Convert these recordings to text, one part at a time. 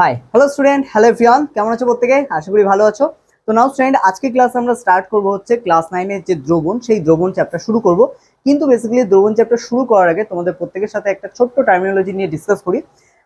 High hello student hello ফিয়ান কেমন আছো প্রত্যেকে? আশা করি ভালো আছো। তো নাও স্টুডেন্ট আজকে ক্লাস আমরা স্টার্ট করব হচ্ছে ক্লাস নাইনের যে দ্রবণ, সেই দ্রবণ চ্যাপ্টার শুরু করব। কিন্তু বেসিক্যালি দ্রবণ চ্যাপ্টার শুরু করার আগে তোমাদের প্রত্যেকের সাথে একটা ছোট্ট টার্মিনোলজি নিয়ে ডিসকাস করি।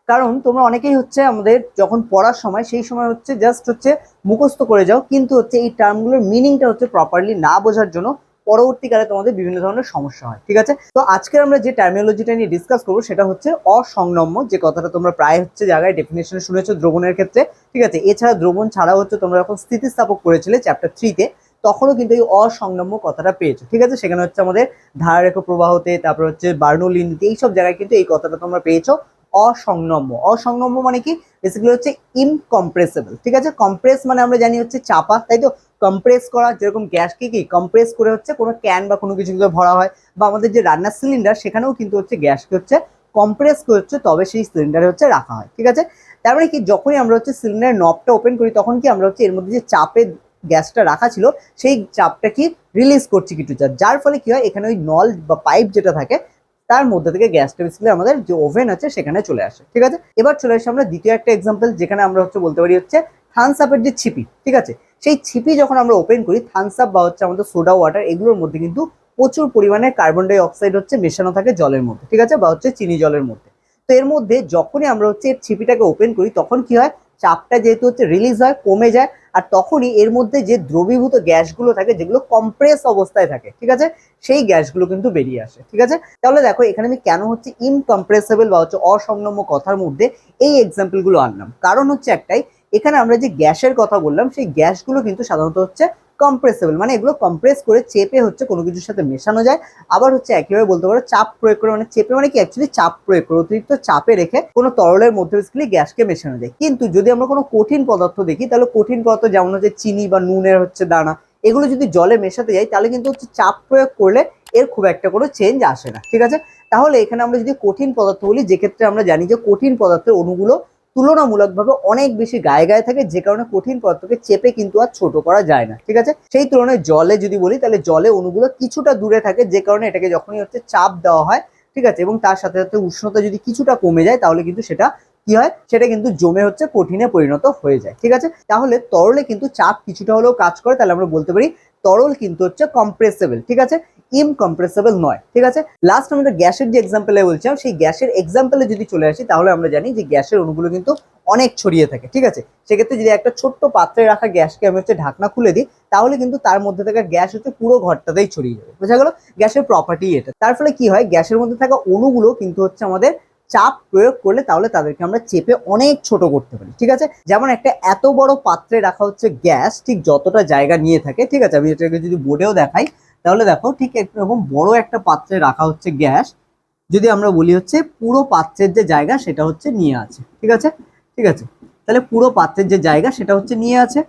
কারণ তোমরা অনেকেই হচ্ছে আমাদের যখন পড়ার সময়, সেই সময় হচ্ছে জাস্ট হচ্ছে মুখস্থ করে যাও, কিন্তু হচ্ছে এই টার্মগুলোর মিনিংটা হচ্ছে প্রপারলি না বোঝার জন্য পরবর্তীকালে তোমাদের বিভিন্ন ধরনের সমস্যা হয়, ঠিক আছে? তো আজকে আমরা যে টার্মিনোলজিটা নিয়ে ডিসকাস করব সেটা হচ্ছে অসংনম্য যে কথাটা তোমরা প্রায় হচ্ছে জায়গায় ডেফিনেশনে শুনেছো দ্রবণের ক্ষেত্রে, ঠিক আছে? এছাড়া দ্রবণ ছাড়া হচ্ছে তোমরা যখন স্থিতিস্থাপক করেছিলে চ্যাপ্টার থ্রিতে তখনও কিন্তু এই অসংনম্য কথাটা পেয়েছ, ঠিক আছে? সেখানে হচ্ছে আমাদের ধারারেখ প্রবাহতে, তারপর হচ্ছে বার্নলিনীতে এইসব জায়গায় কিন্তু এই কথাটা তোমরা পেয়েছ অসংনম্য অসংনম্য মানে কি? বেসিক্যালি হচ্ছে ইনকম্প্রেসেবল ঠিক আছে? কম্প্রেস মানে আমরা জানি হচ্ছে চাপা, তাই তো? কম্প্রেস করা, যেরকম গ্যাসকে কি কম্প্রেস করে হচ্ছে কোনো ক্যান বা কোনো কিছু ভরা হয়, বা আমাদের যে রান্নার সিলিন্ডার সেখানেও কিন্তু হচ্ছে গ্যাসকে হচ্ছে কম্প্রেস করে হচ্ছে তবে সেই সিলিন্ডারে হচ্ছে রাখা হয়, ঠিক আছে? তারপরে কি, যখনই আমরা হচ্ছে সিলিন্ডারের নবটা ওপেন করি, তখন কি আমরা হচ্ছে এর মধ্যে যে চাপের গ্যাসটা রাখা ছিল, সেই চাপটা কি রিলিজ করছি কিছু চাপ। যার ফলে কি হয়, এখানে ওই নল বা পাইপ যেটা থাকে, তার মধ্যে থেকে গ্যাসটা বেসিক্যালি আমাদের যে ওভেন আছে, সেখানে চলে আসে, ঠিক আছে? এবার চলে আসে আমরা দ্বিতীয় একটা এক্সাম্পল যেখানে আমরা হচ্ছে বলতে পারি হচ্ছে থামস আপের যে ছিপি, ঠিক আছে? সেই ছিপি যখন আমরা ওপেন করি থামস আপ বা হচ্ছে আমাদের সোডা ওয়াটার এগুলোর মধ্যে কিন্তু প্রচুর পরিমাণে কার্বন ডাই অক্সাইড হচ্ছে মেশানো থাকে জলের মধ্যে, ঠিক আছে? বা হচ্ছে চিনি জলের মধ্যে। তো এর মধ্যে যখনই আমরা হচ্ছে এর ছিপিটাকে ওপেন করি, তখন কি হয়? চাপটা যেহেতু হচ্ছে রিলিজ হয়, কমে যায়, আর তখনই এর মধ্যে যে দ্রবীভূত গ্যাসগুলো থাকে, যেগুলো কম্প্রেস অবস্থায় থাকে, ঠিক আছে? সেই গ্যাসগুলো কিন্তু বেরিয়ে আসে, ঠিক আছে? তাহলে দেখো, এখানে আমি কেন হচ্ছে ইনকম্প্রেসেবল বা হচ্ছে অসংনম্য কথার মধ্যে এই এক্সাম্পলগুলো আনলাম। কারণ হচ্ছে একটাই এখানে আমরা যে গ্যাসের কথা বললাম, সেই গ্যাসগুলো কিন্তু সাধারণত হচ্ছে কম্প্রেসেবল মানে এগুলো কম্প্রেস করে চেপে হচ্ছে কোনো কিছুর সাথে মেশানো যায়। আবার হচ্ছে একইভাবে বলতে পারো চাপ প্রয়োগ করে মানে চেপে মানে কি অ্যাকচুয়ালি চাপ প্রয়োগ করে, অতিরিক্ত চাপে রেখে কোনো তরলের মধ্যে বেসিক্যালি গ্যাসকে মেশানো যায়। কিন্তু যদি আমরা কোনো কঠিন পদার্থ দেখি, তাহলে কঠিন পদার্থ যেমন হচ্ছে চিনি বা নুনের হচ্ছে দানা, এগুলো যদি জলে মেশাতে যাই, তাহলে কিন্তু হচ্ছে চাপ প্রয়োগ করলে এর খুব একটা কোনো চেঞ্জ আসে না, ঠিক আছে? তাহলে এখানে আমরা যদি কঠিন পদার্থ বলি যে ক্ষেত্রে আমরা জানি যে কঠিন পদার্থের অণুগুলো তুলনামূলকভাবে অনেক বেশি গায়ে গায়ে থাকে, যে কারণে কঠিন পদার্থকে চেপে কিন্তু আর ছোট করা যায় না, ঠিক আছে? সেই তুলনায় জলে যদি বলি, তাহলে জলে অণুগুলো কিছুটা দূরে থাকে, যে কারণে এটাকে যখনই হচ্ছে চাপ দেওয়া হয়, ঠিক আছে? এবং তার সাথে সাথে উষ্ণতা যদি কিছুটা কমে যায়, তাহলে কিন্তু সেটা কি হয়? সেটা কিন্তু জমে হচ্ছে, কঠিনে পরিণত হয়ে যায়, ঠিক আছে? তাহলে তরলে কিন্তু চাপ কিছুটা হলেও কাজ করে, তাহলে আমরা বলতে পারি তরল কিন্তু হচ্ছে কম্প্রেসেবল ঠিক আছে? ইনকম্প্রেসেবল নয়, ঠিক আছে? লাস্ট আমরা গ্যাসের যে এক্সাম্পলে বলছিলাম, সেই গ্যাসের এক্সাম্পলে যদি চলে আসি, তাহলে আমরা জানি যে গ্যাসের অণুগুলো কিন্তু অনেক ছড়িয়ে থাকে, ঠিক আছে? সেক্ষেত্রে যদি একটা ছোট্ট পাত্রে রাখা গ্যাসকে আমি হচ্ছে ঢাকনা খুলে দিই, তাহলে কিন্তু তার মধ্যে থাকা গ্যাস হচ্ছে পুরো ঘরটাতেই ছড়িয়ে যাবে। বোঝা গেল? গ্যাসের প্রপার্টি এটা। তার ফলে কি হয়? গ্যাসের মধ্যে থাকা অণুগুলো কিন্তু হচ্ছে আমাদের চাপ প্রয়োগ করলে তাহলে তাদেরকে আমরা চেপে অনেক ছোট করতে পারি, ঠিক আছে? যেমন একটা এত বড় পাত্রে রাখা হচ্ছে গ্যাস, ঠিক যতটা জায়গা নিয়ে থাকে, ঠিক আছে? আমি এটাকে যদি বোর্ডেও দেখাই তাহলে দেখো ঠিক এরকম বড় একটা পাত্রে রাখা হচ্ছে গ্যাস। যদি আমরা বলি হচ্ছে পুরো পাত্রের যে জায়গা সেটা হচ্ছে নিয়ে আছে, ঠিক আছে? ঠিক আছে? তাহলে পুরো পাত্রের যে জায়গা সেটা হচ্ছে নিয়ে আছে।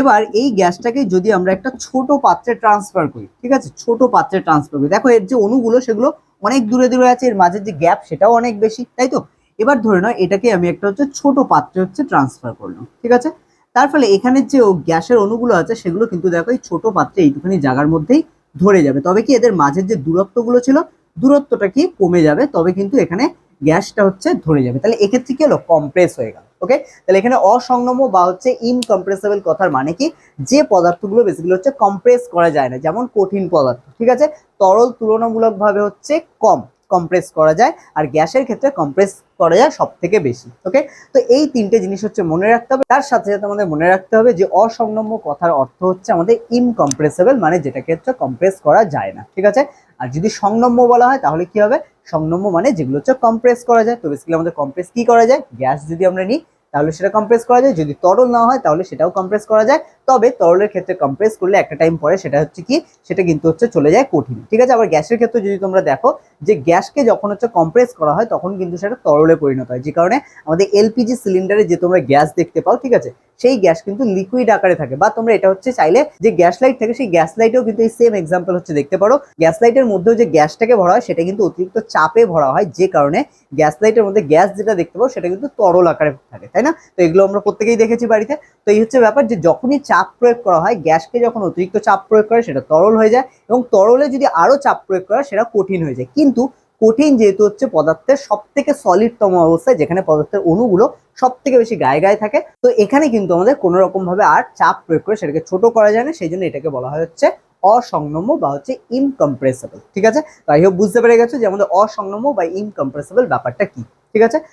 এবার এই গ্যাসটাকে যদি আমরা একটা ছোট পাত্রে ট্রান্সফার করি, ঠিক আছে? ছোট পাত্রে ট্রান্সফার করি। দেখো এর যে অণুগুলো সেগুলো অনেক দূরে দূরে আছে, এর মাঝের যে গ্যাপ সেটাও অনেক বেশি, তাই তো? এবার ধরে নাও এটাকে আমি একটা হচ্ছে ছোট পাত্রে হচ্ছে ট্রান্সফার করলাম, ঠিক আছে? তার ফলে এখানে যে গ্যাসের অণুগুলো আছে সেগুলো কিন্তু দেখো এই ছোট পাত্রে এইটুখানি জায়গার মধ্যেই ধরে যাবে। তবে কি এদের মাঝের যে দূরত্বগুলো ছিল, দূরত্বটা কি কমে যাবে, তবে কিন্তু এখানে গ্যাসটা হচ্ছে ধরে যাবে। তাহলে এক্ষেত্রে কি হলো? কম্প্রেস হয়ে গেল ওকে তাহলে এখানে অসংগম বা হচ্ছে ইনকম্প্রেসেবল কথার মানে কি? যে পদার্থগুলো বেসিক্যালি হচ্ছে কম্প্রেস করা যায় না, যেমন কঠিন পদার্থ, ঠিক আছে? তরল তুলনামূলকভাবে হচ্ছে কম। কম্প্রেস করা যায় আর গ্যাসের ক্ষেত্রে কম্প্রেস করা যায় সব থেকে বেশি ওকে তো এই তিনটে জিনিস হচ্ছে মনে রাখতে হবে। তার সাথে সাথে আমাদের মনে রাখতে হবে যে অসংনম্য কথার অর্থ হচ্ছে আমাদের ইনকম্প্রেসেবল মানে যেটাকে হচ্ছে কম্প্রেস করা যায় না, ঠিক আছে? আর যদি সংনম্য বলা হয় তাহলে কি হবে? সংনম্য মানে যেগুলো হচ্ছে কম্প্রেস করা যায়। তো বেসিক্যালি আমাদের কম্প্রেস কি করা যায়? গ্যাস যদি আমরা নিই তাহলে সেটা কম্প্রেস করা যায়। যদি তরল না হয়, তাহলে সেটাও কম্প্রেস করা যায়। তবে তরলের ক্ষেত্রে কম্প্রেস করলে একটা টাইম পরে সেটা হচ্ছে কি, সেটা কিন্তু হচ্ছে চলে যায় কঠিন। ঠিক আছে? আবার গ্যাসের ক্ষেত্রে যদি তোমরা দেখো যে গ্যাসকে যখন হচ্ছে কম্প্রেস করা হয়, তখন কিন্তু সেটা তরলে পরিণত হয়। যে কারণে আমাদের এলপিজি সিলিন্ডারে যে তোমরা গ্যাস দেখতে পাও, ঠিক আছে? সেই গ্যাস কিন্তু লিকুইড আকারে থাকে। বা তোমরা এটা হচ্ছে চাইলে যে গ্যাস লাইট থাকে, সেই গ্যাস লাইটেও কিন্তু এই সেম এক্সাম্পল হচ্ছে, দেখতে পারো। গ্যাস লাইটের মধ্যেও যে গ্যাসটাকে ভরা হয়, সেটা কিন্তু অতিরিক্ত চাপে ভরা হয়, যে কারণে গ্যাস লাইটের মধ্যে গ্যাস যেটা দেখতে পাবো, সেটা কিন্তু তরল আকারে থাকে, তাই না? তো এগুলো আমরা প্রত্যেকেই দেখেছি বাড়িতে। তো এই হচ্ছে ব্যাপার যে যখনই চাপ প্রয়োগ করা হয় গ্যাসকে যখন অতিরিক্ত চাপ প্রয়োগ করে, সেটা তরল হয়ে যায় এবং তরলে যদি আরও চাপ প্রয়োগ করা সেটা কঠিন হয়ে যায়। কিন্তু কঠিন যেহেতু হচ্ছে পদার্থের সব থেকে সলিডতম অবস্থায় যেখানে পদার্থের অণুগুলো সব থেকে বেশি গায়ে গায়ে থাকে। তো এখানে কিন্তু আমাদের কোনো রকমভাবে আর চাপ প্রয়োগ করে সেটাকে ছোট করা যায় না, সেই জন্য এটাকে বলা হয় হচ্ছে অসংনম্য বা হচ্ছে ইনকম্প্রেসেবল ঠিক আছে? তাই হোক বুঝতে পেরে গেছো যে আমাদের অসংনম্য বা ইনকম্প্রেসেবল ব্যাপারটা কি, ঠিক আছে?